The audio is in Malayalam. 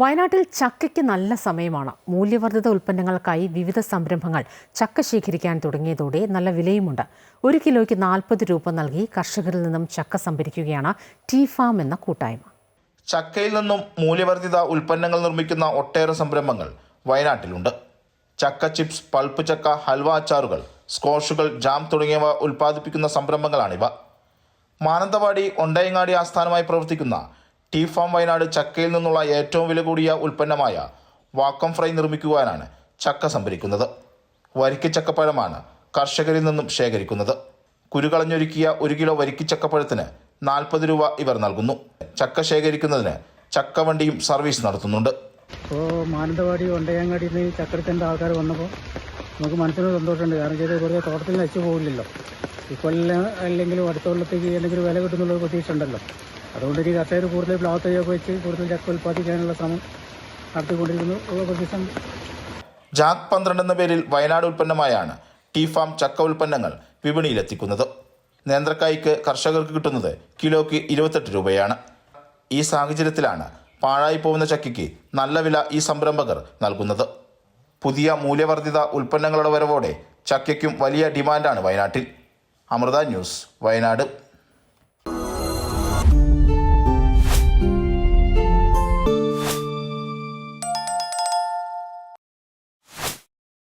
വയനാട്ടിൽ ചക്കയ്ക്ക് നല്ല സമയമാണ്. മൂല്യവർദ്ധിത ഉൽപ്പന്നങ്ങൾക്കായി വിവിധ സംരംഭങ്ങൾ ചക്ക ശേഖരിക്കാൻ തുടങ്ങിയതോടെ നല്ല വിലയുമുണ്ട്. ഒരു കിലോയ്ക്ക് നാൽപ്പത് രൂപ നൽകി കർഷകരിൽ നിന്നും ചക്ക സംഭരിക്കുകയാണ് ടീ ഫാം എന്ന കൂട്ടായ്മ. ചക്കയിൽ നിന്നും മൂല്യവർദ്ധിത ഉൽപ്പന്നങ്ങൾ നിർമ്മിക്കുന്ന ഒട്ടേറെ സംരംഭങ്ങൾ വയനാട്ടിലുണ്ട്. ചക്ക ചിപ്സ് പൾപ്പ് ചക്ക ഹൽവ അച്ചാറുകൾ സ്കോഷുകൾ ജാം തുടങ്ങിയവ ഉൽപ്പാദിപ്പിക്കുന്ന സംരംഭങ്ങളാണിവ. മാനന്തവാടി ഒണ്ടയങ്ങാടി ആസ്ഥാനമായി പ്രവർത്തിക്കുന്ന ടീ ഫാം വയനാട് ചക്കയിൽ നിന്നുള്ള ഏറ്റവും വില കൂടിയ ഉൽപ്പന്നമായ വാക്കം ഫ്രൈ നിർമ്മിക്കുവാനാണ് ചക്ക സംഭരിക്കുന്നത്. വരിക്ക ചക്കപ്പഴമാണ് കർഷകരിൽ നിന്നും ശേഖരിക്കുന്നത്. കുരുകളഞ്ഞൊരുക്കിയ ഒരു കിലോ വരിക്ക ചക്കപ്പഴത്തിന് നാൽപ്പത് രൂപ ഇവർ നൽകുന്നു. ചക്ക ശേഖരിക്കുന്നതിന് ചക്കവണ്ടിയും സർവീസ് നടത്തുന്നുണ്ട്. ഇപ്പോൾ മാനന്തവാടി ഒണ്ടയങ്ങാടിയിൽ നിന്ന് ചക്കരത്തിന്റെ ആൾക്കാർ വന്നപ്പോൾ നമുക്ക് മനസ്സിന് സന്തോഷമുണ്ട്. കാരണം ചെയ്ത് വെറുതെ തോട്ടത്തിൽ നശിച്ചു പോകില്ലല്ലോ ഇക്കൊല്ലം അല്ലെങ്കിലും അടുത്ത കൊല്ലത്തേക്ക് എന്തെങ്കിലും വില കിട്ടുന്നുള്ളൊരു പ്രതീക്ഷ ഉണ്ടല്ലോ അതുകൊണ്ട് ഈ കർഷകർ കൂടുതൽ തൈയൊക്കെ വെച്ച് കൂടുതൽ ചക്ക ഉൽപ്പാദിക്കാനുള്ള ശ്രമം നടത്തിക്കൊണ്ടിരിക്കുന്നു. ഉണ്ട് ജാക്ക് പന്ത്രണ്ട് എന്ന പേരിൽ വയനാട് ഉൽപ്പന്നമായാണ് ടീ ഫാം ചക്ക ഉൽപ്പന്നങ്ങൾ വിപണിയിലെത്തിക്കുന്നത്. നേന്ത്രക്കായ്ക്ക് കർഷകർക്ക് കിട്ടുന്നത് കിലോയ്ക്ക് ഇരുപത്തെട്ട് രൂപയാണ്. ഈ സാഹചര്യത്തിലാണ് പാഴായി പോകുന്ന ചക്കയ്ക്ക് നല്ല വില ഈ സംരംഭകർ നൽകുന്നത്. പുതിയ മൂല്യവർദ്ധിത ഉൽപ്പന്നങ്ങളുടെ വരവോടെ ചക്കയ്ക്കും വലിയ ഡിമാൻഡാണ് വയനാട്ടിൽ. അമൃത ന്യൂസ് വയനാട്.